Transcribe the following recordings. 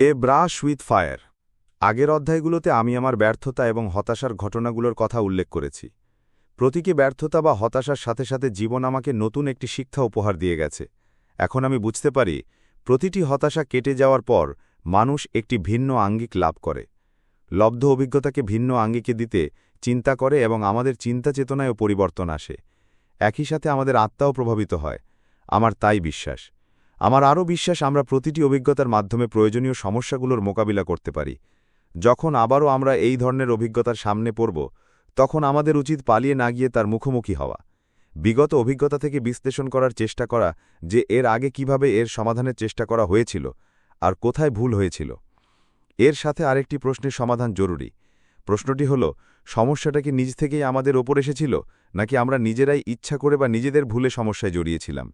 A brush with fire. আগের অধ্যায়গুলোতে আমি আমার ব্যর্থতা এবং হতাশার ঘটনাগুলোর কথা উল্লেখ করেছি। প্রতীকী ব্যর্থতা বা হতাশার সাথে সাথে জীবন আমাকে নতুন একটি শিক্ষা উপহার দিয়ে গেছে। এখন আমি বুঝতে পারি, প্রতিটি হতাশা কেটে যাওয়ার পর মানুষ একটি ভিন্ন আঙ্গিক লাভ করে। লব্ধ অভিজ্ঞতাকে ভিন্ন আঙ্গিকে দিতে চিন্তা করে এবং আমাদের চিন্তা চেতনায়ও পরিবর্তন আসে। একই সাথে আমাদের আত্মাও প্রভাবিত হয়। আমার তাই বিশ্বাস। আমার আরও বিশ্বাস, আমরা প্রতিটি অভিজ্ঞতার মাধ্যমে প্রয়োজনীয় সমস্যাগুলোর মোকাবিলা করতে পারি। যখন আবারও আমরা এই ধরনের অভিজ্ঞতার সামনে পড়ব, তখন আমাদের উচিত পালিয়ে না গিয়ে তার মুখোমুখি হওয়া। বিগত অভিজ্ঞতা থেকে বিশ্লেষণ করার চেষ্টা করা যে এর আগে কীভাবে এর সমাধানের চেষ্টা করা হয়েছিল আর কোথায় ভুল হয়েছিল। এর সাথে আরেকটি প্রশ্নের সমাধান জরুরি। প্রশ্নটি হল, সমস্যাটা কি নিজ থেকেই আমাদের ওপর এসেছিল, নাকি আমরা নিজেরাই ইচ্ছা করে বা নিজেদের ভুলে সমস্যায় জড়িয়েছিলাম?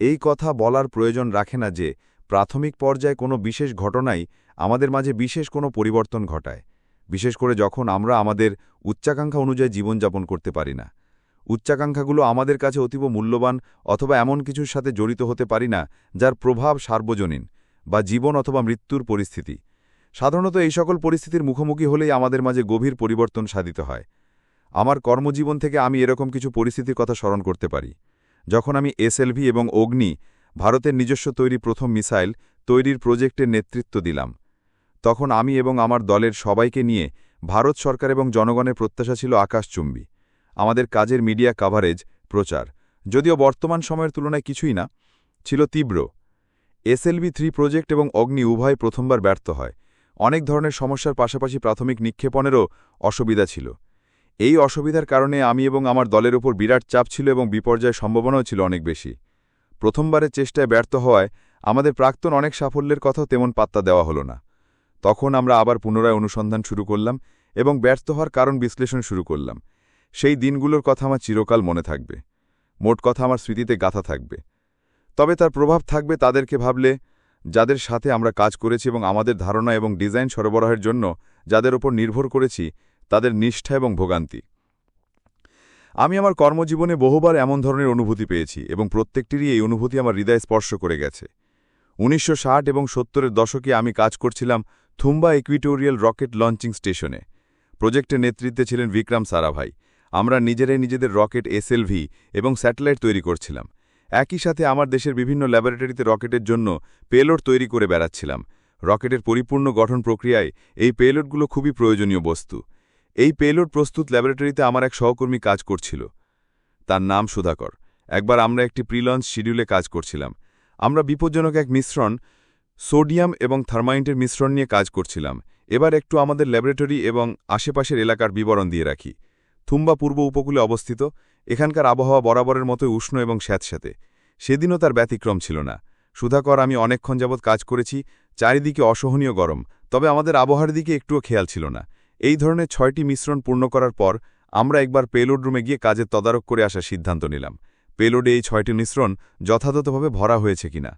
এই কথা বলার প্রয়োজন রাখে না যে, প্রাথমিক পর্যায়ে কোনো বিশেষ ঘটনাই আমাদের মাঝে বিশেষ কোনো পরিবর্তন ঘটায়, বিশেষ করে যখন আমরা আমাদের উচ্চাকাঙ্ক্ষা অনুযায়ী জীবনযাপন করতে পারি না। উচ্চাকাঙ্ক্ষাগুলো আমাদের কাছে অতীব মূল্যবান অথবা এমন কিছুর সাথে জড়িত হতে পারি না, যার প্রভাব সার্বজনীন বা জীবন অথবা মৃত্যুর পরিস্থিতি। সাধারণত এই সকল পরিস্থিতির মুখোমুখি হলেই আমাদের মাঝে গভীর পরিবর্তন সাধিত হয়। আমার কর্মজীবন থেকে আমি এরকম কিছু পরিস্থিতির কথা স্মরণ করতে পারি। যখন আমি এসএলভি এবং অগ্নি, ভারতের নিজস্ব তৈরি প্রথম মিসাইল তৈরির প্রজেক্টের নেতৃত্ব দিলাম। তখন আমি এবং আমার দলের সবাইকে নিয়ে ভারত সরকার এবং জনগণের প্রত্যাশা ছিল আকাশচুম্বী। আমাদের কাজের মিডিয়া কাভারেজ, প্রচার, যদিও বর্তমান সময়ের তুলনায় কিছুই না, ছিল তীব্র। এসএলভি থ্রি প্রজেক্ট এবং অগ্নি উভয় প্রথমবার ব্যর্থ হয়। অনেক ধরনের সমস্যার পাশাপাশি প্রাথমিক নিক্ষেপণেরও অসুবিধা ছিল। এই অসুবিধার কারণে আমি এবং আমার দলের উপর বিরাট চাপ ছিল এবং বিপর্যয়ের সম্ভাবনাও ছিল অনেক বেশি। প্রথমবারের চেষ্টায় ব্যর্থ হওয়ায় আমাদের প্রাক্তন অনেক সাফল্যের কথাও তেমন পাত্তা দেওয়া হলো না। তখন আমরা আবার পুনরায় অনুসন্ধান শুরু করলাম এবং ব্যর্থ হওয়ার কারণ বিশ্লেষণ শুরু করলাম। সেই দিনগুলোর কথা আমার চিরকাল মনে থাকবে। মোট কথা আমার স্মৃতিতে গাথা থাকবে। তবে তার প্রভাব থাকবে তাদেরকে ভাবলে, যাদের সাথে আমরা কাজ করেছি এবং আমাদের ধারণা এবং ডিজাইন সরবরাহের জন্য যাদের ওপর নির্ভর করেছি তাদের নিষ্ঠা এবং ভোগান্তি। আমি আমার কর্মজীবনে বহুবার এমন ধরনের অনুভূতি পেয়েছি এবং প্রত্যেকটিরই এই অনুভূতি আমার হৃদয় স্পর্শ করে গেছে। উনিশশো ষাট এবং সত্তরের দশকে আমি কাজ করছিলাম থুম্বা ইকুইটোরিয়াল রকেট লঞ্চিং স্টেশনে। প্রজেক্টের নেতৃত্বে ছিলেন বিক্রম সারাভাই। আমরা নিজেরাই নিজেদের রকেট এসএলভি এবং স্যাটেলাইট তৈরি করছিলাম। একই সাথে আমার দেশের বিভিন্ন ল্যাবরেটরিতে রকেটের জন্য পেলোড তৈরি করে বেড়াচ্ছিলাম। রকেটের পরিপূর্ণ গঠন প্রক্রিয়ায় এই পেলোডগুলো খুবই প্রয়োজনীয় বস্তু। এই পেলোড প্রস্তুত ল্যাবরেটরিতে আমার এক সহকর্মী কাজ করছিল। তার নাম সুধাকর। একবার আমরা একটি প্রিলঞ্চ শিডিউলে কাজ করছিলাম। আমরা বিপজ্জনক এক মিশ্রণ, সোডিয়াম এবং থার্মাইন্টের মিশ্রণ নিয়ে কাজ করছিলাম। এবার একটু আমাদের ল্যাবরেটরি এবং আশেপাশের এলাকার বিবরণ দিয়ে রাখি। থুম্বা পূর্ব উপকূলে অবস্থিত। এখানকার আবহাওয়া বরাবরের মতোই উষ্ণ এবং স্যাঁতস্যাঁতে। সেদিনও তার ব্যতিক্রম ছিল না। সুধাকর, আমি অনেকক্ষণ যাবৎ কাজ করেছি। চারিদিকে অসহনীয় গরম। তবে আমাদের আবহাওয়ার দিকে একটুও খেয়াল ছিল না। এই ধরনের ছয়টি মিশ্রণ পূর্ণ করার পর, আমরা একবার পেলোড রুমে গিয়ে কাজের তদারক করে আসার সিদ্ধান্ত নিলাম। পেলোডে এই ছয়টি মিশ্রণ যথাযথভাবে ভরা হয়েছে কিনা।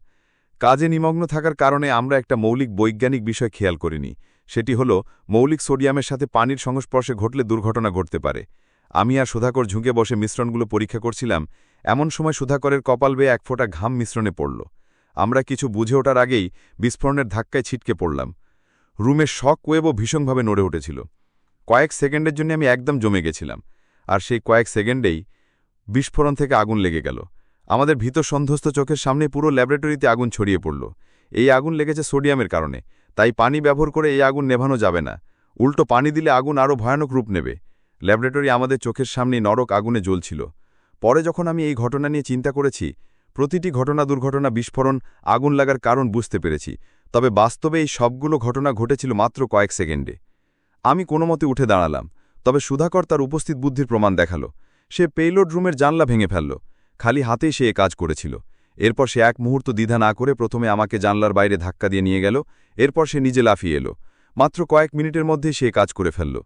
কাজে নিমগ্ন থাকার কারণে আমরা একটা মৌলিক বৈজ্ঞানিক বিষয় খেয়াল করিনি। সেটি হল, মৌলিক সোডিয়ামের সাথে পানির সংস্পর্শে ঘটলে দুর্ঘটনা ঘটতে পারে। আমি আর সুধাকর ঝুঁকে বসে মিশ্রণগুলো পরীক্ষা করছিলাম। এমন সময় সুধাকরের কপাল বেয়ে এক ফোঁটা ঘাম মিশ্রণে পড়ল। আমরা কিছু বুঝে ওঠার আগেই বিস্ফোরণের ধাক্কায় ছিটকে পড়লাম। রুমের শক ওয়েবও ভীষণভাবে নড়ে উঠেছিল। কয়েক সেকেন্ডের জন্য আমি একদম জমে গেছিলাম, আর সেই কয়েক সেকেন্ডেই বিস্ফোরণ থেকে আগুন লেগে গেল। আমাদের ভীত সন্ধ্যস্ত চোখের সামনে পুরো ল্যাবরেটরিতে আগুন ছড়িয়ে পড়ল। এই আগুন লেগেছে সোডিয়ামের কারণে, তাই পানি ব্যবহার করে এই আগুন নেভানো যাবে না। উল্টো পানি দিলে আগুন আরও ভয়ানক রূপ নেবে। ল্যাবরেটরি আমাদের চোখের সামনে নরক আগুনে জ্বলছিল। পরে যখন আমি এই ঘটনা নিয়ে চিন্তা করেছি, প্রতিটি ঘটনা দুর্ঘটনা বিস্ফোরণ, আগুন লাগার কারণ বুঝতে পেরেছি। তবে বাস্তবে এই সবগুলো ঘটনা ঘটেছিল মাত্র কয়েক সেকেন্ডে। আমি কোনো মতে উঠে দাঁড়ালাম, তবে সুধাকর তার উপস্থিত বুদ্ধির প্রমাণ দেখাল। সে পেইলোড রুমের জানলা ভেঙে ফেলল, খালি হাতেই সে এ কাজ করেছিল। এরপর সে এক মুহূর্ত দ্বিধা না করে প্রথমে আমাকে জানলার বাইরে ধাক্কা দিয়ে নিয়ে গেল, এরপর সে নিজে লাফিয়ে এলো। মাত্র কয়েক মিনিটের মধ্যেই সে কাজ করে ফেলল।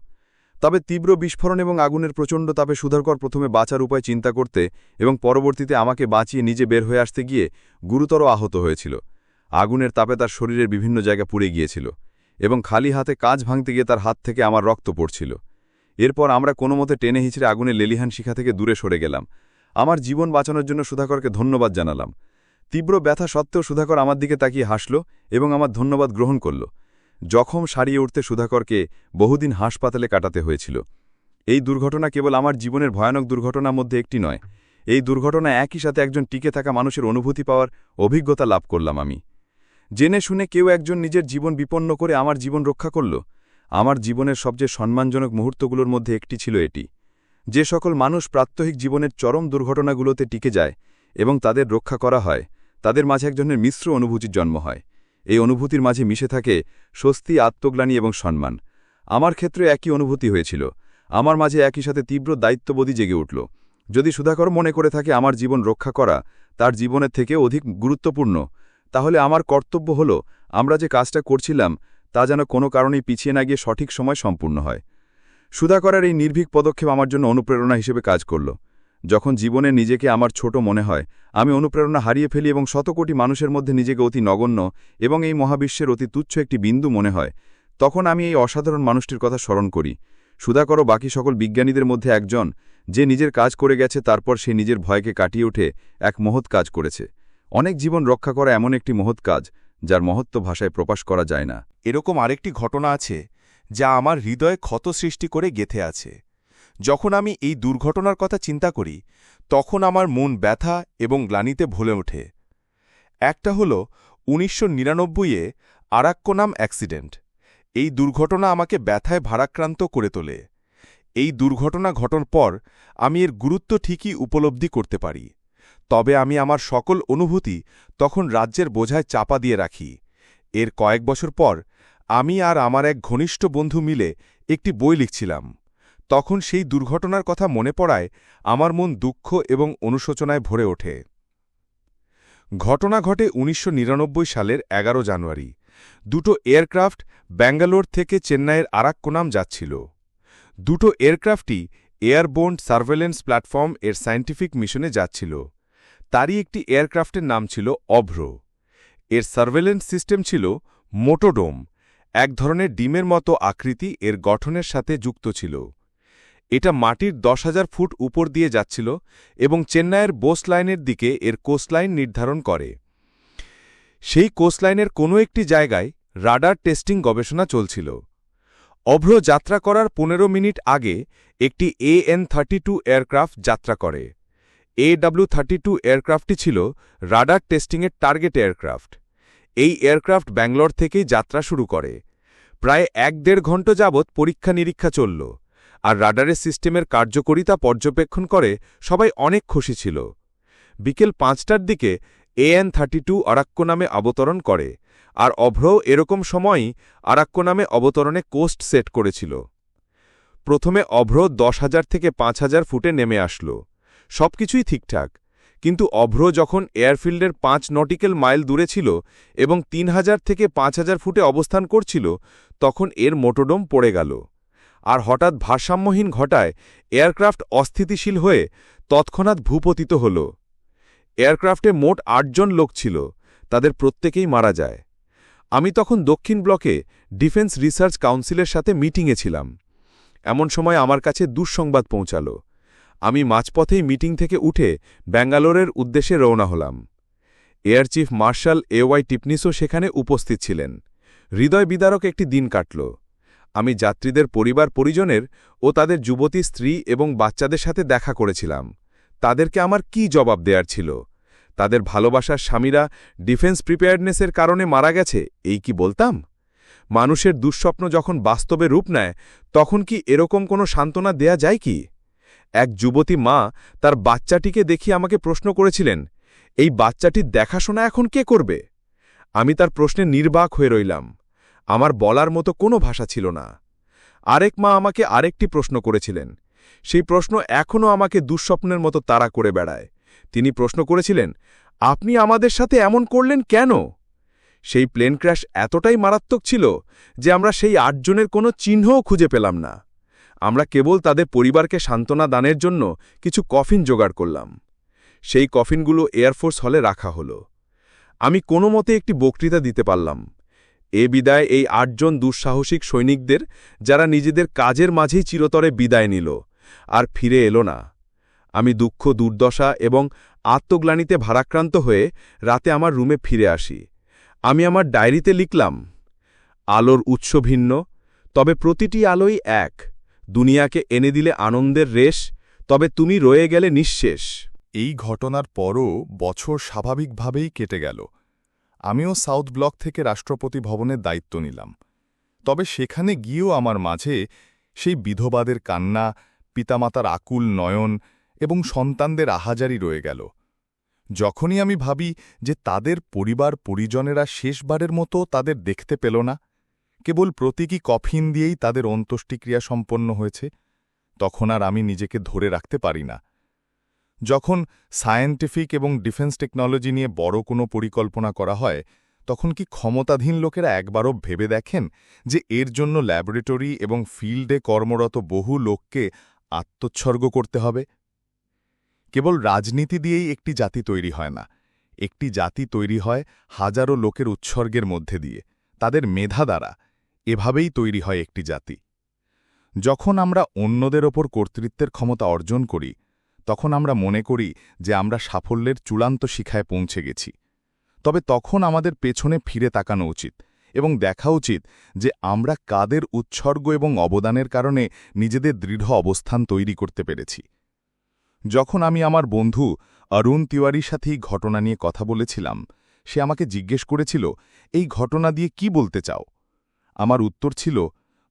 তবে তীব্র বিস্ফোরণ এবং আগুনের প্রচণ্ড তাপে সুধাকর প্রথমে বাঁচার উপায় চিন্তা করতে এবং পরবর্তীতে আমাকে বাঁচিয়ে নিজে বের হয়ে আসতে গিয়ে গুরুতর আহত হয়েছিল। আগুনের তাপে তার শরীরের বিভিন্ন জায়গা পুড়ে গিয়েছিল এবং খালি হাতে কাজ ভাঙতে গিয়ে তার হাত থেকে আমার রক্ত পড়ছিল। এরপর আমরা কোনো মতে টেনে হিচড়ে আগুনের লেলিহান শিখা থেকে দূরে সরে গেলাম। আমার জীবন বাঁচানোর জন্য সুধাকরকে ধন্যবাদ জানালাম। তীব্র ব্যথা সত্ত্বেও সুধাকর আমার দিকে তাকিয়ে হাসল এবং আমার ধন্যবাদ গ্রহণ করল। জখম সারিয়ে উঠতে সুধাকরকে বহুদিন হাসপাতালে কাটাতে হয়েছিল। এই দুর্ঘটনা কেবল আমার জীবনের ভয়ানক দুর্ঘটনার মধ্যে একটি নয়। এই দুর্ঘটনা একই সাথে একজন টিকে থাকা মানুষের অনুভূতি পাওয়ার অভিজ্ঞতা লাভ করলাম আমি। জেনে শুনে কেউ একজন নিজের জীবন বিপন্ন করে আমার জীবন রক্ষা করল। আমার জীবনের সবচেয়ে সম্মানজনক মুহূর্তগুলোর মধ্যে একটি ছিল এটি। যে সকল মানুষ প্রাত্যহিক জীবনের চরম দুর্ঘটনাগুলোতে টিকে যায় এবং তাদের রক্ষা করা হয়, তাদের মাঝে একজনের মিশ্র অনুভূতির জন্ম হয়। এই অনুভূতির মাঝে মিশে থাকে স্বস্তি, আত্মগ্লানি এবং সম্মান। আমার ক্ষেত্রে একই অনুভূতি হয়েছিল। আমার মাঝে একই সাথে তীব্র দায়িত্ববোধী জেগে উঠল। যদি সুধাকর মনে করে থাকে আমার জীবন রক্ষা করা তার জীবনের থেকে অধিক গুরুত্বপূর্ণ তাহলে আমার কর্তব্য হল, আমরা যে কাজটা করছিলাম, তা যেন কোনো কারণেই পিছিয়ে না গিয়ে সঠিক সময় সম্পূর্ণ হয়। সুধাকরের এই নির্ভীক পদক্ষেপ আমার জন্য অনুপ্রেরণা হিসেবে কাজ করল। যখন জীবনে নিজেকে আমার ছোট মনে হয়, আমি অনুপ্রেরণা হারিয়ে ফেলি এবং শত কোটি মানুষের মধ্যে নিজেকে অতি নগণ্য এবং এই মহাবিশ্বের অতি তুচ্ছ একটি বিন্দু মনে হয়, তখন আমি এই অসাধারণ মানুষটির কথা স্মরণ করি। সুধাকর বাকি সকল বিজ্ঞানীদের মধ্যে একজন, যে নিজের কাজ করে গেছে, তারপর সে নিজের ভয়কে কাটিয়ে উঠে এক মহৎ কাজ করেছে। অনেক জীবন রক্ষা করা এমন একটি মহৎ কাজ, যার মহত্ব ভাষায় প্রকাশ করা যায় না। এরকম আরেকটি ঘটনা আছে, যা আমার হৃদয়ে ক্ষত সৃষ্টি করে গেথে আছে। যখন আমি এই দুর্ঘটনার কথা চিন্তা করি, তখন আমার মন ব্যথা এবং গ্লানিতে ভুলে ওঠে। একটা হল, উনিশশো নিরানব্বইয়ে আরাক্কোনাম অ্যাক্সিডেন্ট। এই দুর্ঘটনা আমাকে ব্যথায় ভারাক্রান্ত করে তোলে। এই দুর্ঘটনা ঘটনার পর, আমি এর গুরুত্ব ঠিকই উপলব্ধি করতে পারি। তবে আমি আমার সকল অনুভূতি তখন রাজ্যের বোঝায় চাপা দিয়ে রাখি। এর কয়েক বছর পর আমি আর আমার এক ঘনিষ্ঠ বন্ধু মিলে একটি বই লিখছিলাম। তখন সেই দুর্ঘটনার কথা মনে পড়ায় আমার মন দুঃখ এবং অনুশোচনায় ভরে ওঠে। ঘটনা ঘটে উনিশশো নিরানব্বই সালের এগারো জানুয়ারি। দুটো এয়ারক্রাফট ব্যাঙ্গালোর থেকে চেন্নাইয়ের আরাক্কোনাম যাচ্ছিল। দুটো এয়ারক্রাফটই এয়ারবোর্ন সার্ভেলেন্স প্ল্যাটফর্ম এর সায়েন্টিফিক মিশনে যাচ্ছিল। তারই একটি এয়ারক্রাফটের নাম ছিল অভ্র। এর সার্ভেলেন্স সিস্টেম ছিল মোটোডোম, এক ধরনের ডিমের মতো আকৃতি এর গঠনের সাথে যুক্ত ছিল। এটা মাটির দশ হাজার ফুট উপর দিয়ে যাচ্ছিল এবং চেন্নাইয়ের বোসলাইনের দিকে এর কোস্টলাইন নির্ধারণ করে। সেই কোস্টলাইনের কোনো একটি জায়গায় রাডার টেস্টিং গবেষণা চলছিল। অভ্র যাত্রা করার পনেরো মিনিট আগে একটি এএন থার্টি টু এয়ারক্রাফট যাত্রা করে। এ ডাব্লিউ থার্টি টু এয়ারক্রাফটটি ছিল রাডার টেস্টিংয়ের টার্গেট এয়ারক্রাফট। এই এয়ারক্রাফট ব্যাঙ্গলোর থেকেই যাত্রা শুরু করে। প্রায় এক দেড় ঘণ্টা যাবৎ পরীক্ষা নিরীক্ষা চলল, আর রাডারের সিস্টেমের কার্যকরিতা পর্যবেক্ষণ করে সবাই অনেক খুশি ছিল। বিকেল পাঁচটার দিকে এএন থার্টি টু আরাক্য নামে অবতরণ করে, আর অভ্র এরকম সময়ই আরাক্য নামে অবতরণে কোস্ট সেট করেছিল। প্রথমে অভ্র দশ হাজার থেকে পাঁচ হাজার ফুটে নেমে আসলো। সবকিছুই ঠিকঠাক। কিন্তু অভ্র যখন এয়ারফিল্ডের পাঁচ নটিক্যাল মাইল দূরে ছিল এবং তিন হাজার থেকে পাঁচ হাজার ফুটে অবস্থান করছিল, তখন এর মোটোডোম পড়ে গেল। আর হঠাৎ ভারসাম্যহীন ঘটায় এয়ারক্রাফট অস্থিতিশীল হয়ে তৎক্ষণাৎ ভূপতিত হল। এয়ারক্রাফটে মোট আটজন লোক ছিল, তাদের প্রত্যেকেই মারা যায়। আমি তখন দক্ষিণ ব্লকে ডিফেন্স রিসার্চ কাউন্সিলের সাথে মিটিংয়ে ছিলাম। এমন সময় আমার কাছে দুঃসংবাদ পৌঁছালো। আমি মাঝপথেই মিটিং থেকে উঠে ব্যাঙ্গালোরের উদ্দেশ্যে রওনা হলাম। Air chief marshal A Y টিপনিসও সেখানে উপস্থিত ছিলেন। হৃদয় বিদারক একটি দিন কাটল। আমি যাত্রীদের পরিবার পরিজনের ও তাদের যুবতী স্ত্রী এবং বাচ্চাদের সাথে দেখা করেছিলাম। তাদেরকে আমার কি জবাব দেয়ার ছিল? তাদের ভালোবাসার স্বামীরা ডিফেন্স প্রিপেয়ার্ডনেসের কারণে মারা গেছে, এই কি বলতাম? মানুষের দুঃস্বপ্ন যখন বাস্তবে রূপ নেয়, তখন কি এরকম কোনো সান্ত্বনা দেয়া যায় কি? এক যুবতী মা তার বাচ্চাটিকে দেখিয়ে আমাকে প্রশ্ন করেছিলেন, এই বাচ্চাটির দেখাশোনা এখন কে করবে? আমি তার প্রশ্নে নির্বাক হয়ে রইলাম। আমার বলার মতো কোনো ভাষা ছিল না। আরেক মা আমাকে আরেকটি প্রশ্ন করেছিলেন। সেই প্রশ্ন এখনও আমাকে দুঃস্বপ্নের মতো তাড়া করে বেড়ায়। তিনি প্রশ্ন করেছিলেন, আপনি আমাদের সাথে এমন করলেন কেন? সেই প্লেন ক্র্যাশ এতটাই মারাত্মক ছিল যে আমরা সেই আটজনের কোনো চিহ্নও খুঁজে পেলাম না। আমরা কেবল তাদের পরিবারকে সান্ত্বনা দানের জন্য কিছু কফিন জোগাড় করলাম। সেই কফিনগুলো এয়ারফোর্স হলে রাখা হলো। আমি কোনো মতে একটি বক্তৃতা দিতে পারলাম। এ বিদায় এই আটজন দুঃসাহসিক সৈনিকদের, যারা নিজেদের কাজের মাঝেই চিরতরে বিদায় নিল, আর ফিরে এলো না। আমি দুঃখ, দুর্দশা এবং আত্মগ্লানিতে ভারাক্রান্ত হয়ে রাতে আমার রুমে ফিরে আসি। আমি আমার ডায়েরিতে লিখলাম, আলোর উৎস ভিন্ন, তবে প্রতিটি আলোই এক। দুনিয়াকে এনে দিলে আনন্দের রেশ, তবে তুমি রয়ে গেলে নিঃশেষ। এই ঘটনার পরও বছর স্বাভাবিকভাবেই কেটে গেল। আমিও সাউথ ব্লক থেকে রাষ্ট্রপতি ভবনের দায়িত্ব নিলাম। তবে সেখানে গিয়েও আমার মাঝে সেই বিধবাদের কান্না, পিতামাতার আকুল নয়ন এবং সন্তানদের আহাজারি রয়ে গেল। যখনই আমি ভাবি যে তাদের পরিবার পরিজনেরা শেষবারের মতো তাদের দেখতে পেল না কেবল প্রতীকী কফিন দিয়েই তাদের অন্ত্যেষ্টিক্রিয়া সম্পন্ন হয়েছে, তখন আর আমি নিজেকে ধরে রাখতে পারি না। যখন সায়েন্টিফিক এবং ডিফেন্স টেকনোলজি নিয়ে বড় কোনো পরিকল্পনা করা হয়, তখন কি ক্ষমতাধীন লোকেরা একবারও ভেবে দেখেন যে এর জন্য ল্যাবরেটরি এবং ফিল্ডে কর্মরত বহু লোককে আত্মোৎসর্গ করতে হবে? কেবল রাজনীতি দিয়েই একটি জাতি তৈরি হয় না। একটি জাতি তৈরি হয় হাজারো লোকের উৎসর্গের মধ্যে দিয়ে, তাদের মেধা দ্বারা। এভাবেই তৈরি হয় একটি জাতি। যখন আমরা অন্যদের ওপর কর্তৃত্বের ক্ষমতা অর্জন করি, তখন আমরা মনে করি যে আমরা সাফল্যের চূড়ান্ত শিখায় পৌঁছে গেছি। তবে তখন আমাদের পেছনে ফিরে তাকানো উচিত এবং দেখা উচিত যে আমরা কাদের উৎসর্গ এবং অবদানের কারণে নিজেদের দৃঢ় অবস্থান তৈরি করতে পেরেছি। যখন আমি আমার বন্ধু অরুণ তিওয়ারির সাথে ঘটনা নিয়ে কথা বলেছিলাম, সে আমাকে জিজ্ঞেস করেছিল, এই ঘটনা দিয়ে কি বলতে চাও? আমার উত্তর ছিল,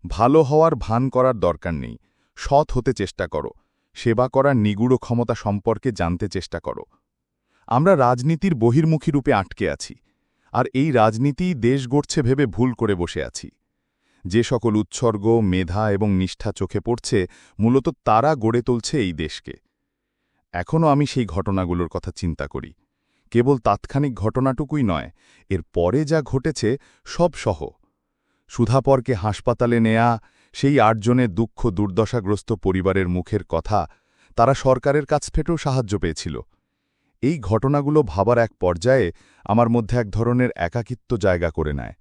ভালো হওয়ার ভান করার দরকার নেই। সৎ হতে চেষ্টা করো। সেবা করার নিগুড় ক্ষমতা সম্পর্কে জানতে চেষ্টা করো। আমরা রাজনীতির বহির্মুখী রূপে আটকে আছি, আর এই রাজনীতি দেশ গড়ছে ভেবে ভুল করে বসে আছি। যে সকল উৎসর্গ, মেধা এবং নিষ্ঠা চোখে পড়ছে, মূলত তারা গড়ে তুলছে এই দেশকে। এখনও আমি সেই ঘটনাগুলোর কথা চিন্তা করি। কেবল তাৎক্ষণিক ঘটনাটুকুই নয়, এর পরে যা ঘটেছে সব সহ। সুধাপরকে হাসপাতালে নেয়া, সেই আটজনের দুঃখ দুর্দশাগ্রস্ত পরিবারের মুখের কথা তারা সরকারের কাছ থেকেও সাহায্য পেয়েছিল। এই ঘটনাগুলো ভাবার এক পর্যায়ে আমার মধ্যে এক ধরনের একাকিত্ব জায়গা করে নেয়।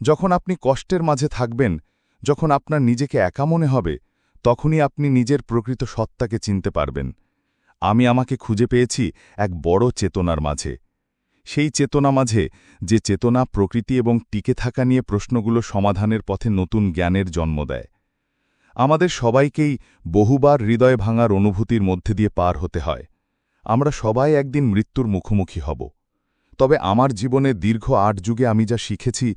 যখন আপনি কষ্টের মাঝে থাকবেন, যখন আপনার নিজেকে একা মনে হবে, তখনই আপনি নিজের প্রকৃত সত্তাকে চিনতে পারবেন। আমি আমাকে খুঁজে পেয়েছি এক বড় চেতনার মাঝে। সেই চেতনা মাঝে, যে চেতনা প্রকৃতি এবং টিকে থাকা নিয়ে প্রশ্নগুলো সমাধানের পথে নতুন জ্ঞানের জন্ম দেয়। আমাদের সবাইকেই বহুবার হৃদয় ভাঙার অনুভূতির মধ্যে দিয়ে পার হতে হয়। আমরা সবাই একদিন মৃত্যুর মুখোমুখি হব। তবে আমার জীবনে দীর্ঘ আট যুগে আমি যা শিখেছি,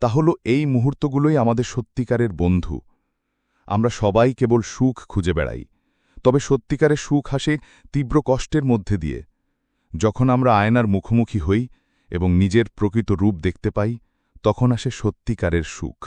তা হল এই মুহূর্তগুলোই আমাদের সত্যিকারের বন্ধু। আমরা সবাই কেবল সুখ খুঁজে বেড়াই। তবে সত্যিকারের সুখ আসে তীব্র কষ্টের মধ্যে দিয়ে। যখন আমরা আয়নার মুখোমুখি হই এবং নিজের প্রকৃত রূপ দেখতে পাই, তখন আসে সত্যিকারের সুখ।